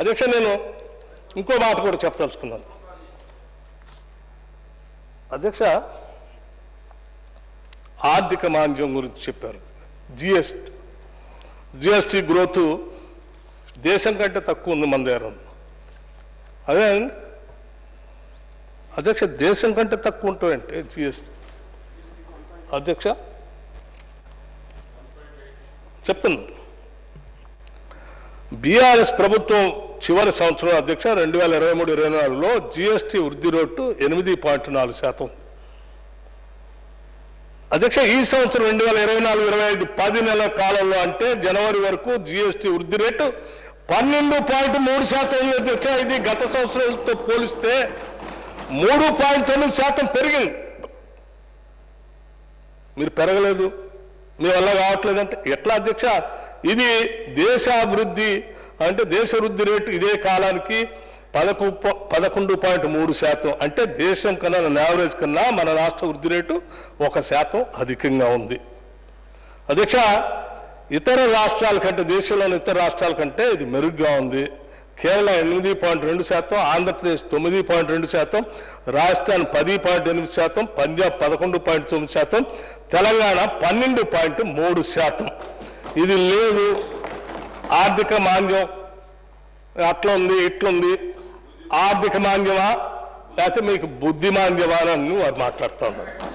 అధ్యక్ష నేను ఇంకో మాట కూడా చెప్పదలుచుకున్నాను. అధ్యక్ష ఆర్థిక మాంద్యం గురించి చెప్పారు. జిఎస్టీ జిఎస్టీ గ్రోత్ దేశం కంటే తక్కువ ఉంది మన దగ్గర. అదే అధ్యక్ష దేశం కంటే తక్కువ ఉంటాయంటే జిఎస్టీ అధ్యక్ష చెప్తున్నాను. బీఆర్ఎస్ ప్రభుత్వం చివరి సంవత్సరం అధ్యక్ష రెండు వేల ఇరవై మూడు ఇరవై నాలుగులో జిఎస్టీ వృద్ధి రేటు ఎనిమిది పాయింట్ నాలుగు శాతం. అధ్యక్ష ఈ సంవత్సరం రెండు వేల ఇరవై నాలుగు ఇరవై ఐదు పది నెలల కాలంలో అంటే జనవరి వరకు జిఎస్టీ వృద్ధి రేటు పన్నెండు పాయింట్ మూడు శాతం అధ్యక్ష. ఇది గత సంవత్సరంతో పోలిస్తే మూడు పాయింట్ తొమ్మిది శాతం పెరిగింది. మీరు పెరగలేదు. మీ వల్ల కావట్లేదంటే ఎట్లా అధ్యక్ష? ఇది దేశాభివృద్ధి అంటే దేశ వృద్ధి రేటు ఇదే కాలానికి పదకొ పదకొండు పాయింట్ మూడు శాతం. అంటే దేశం కన్నా యావరేజ్ కన్నా మన రాష్ట్ర వృద్ధి రేటు ఒక శాతం అధికంగా ఉంది. అధ్యక్ష ఇతర రాష్ట్రాల కంటే దేశంలోని ఇతర రాష్ట్రాల కంటే ఇది మెరుగ్గా ఉంది. కేరళ ఎనిమిది పాయింట్ రెండు శాతం ఆంధ్రప్రదేశ్ తొమ్మిది పాయింట్ రెండు శాతం రాజస్థాన్ పది పాయింట్ ఎనిమిది శాతం పంజాబ్ పదకొండు పాయింట్ తొమ్మిది శాతం తెలంగాణ పన్నెండు పాయింట్ మూడు శాతం. ఇది లేదు. ఆర్థిక మాంద్యం. అట్లా ఉంది ఇట్లుంది. ఆర్థిక మాంద్యమా? లేకపోతే మీకు బుద్ధి మాంద్యమా అని వారు మాట్లాడుతూ ఉన్నారు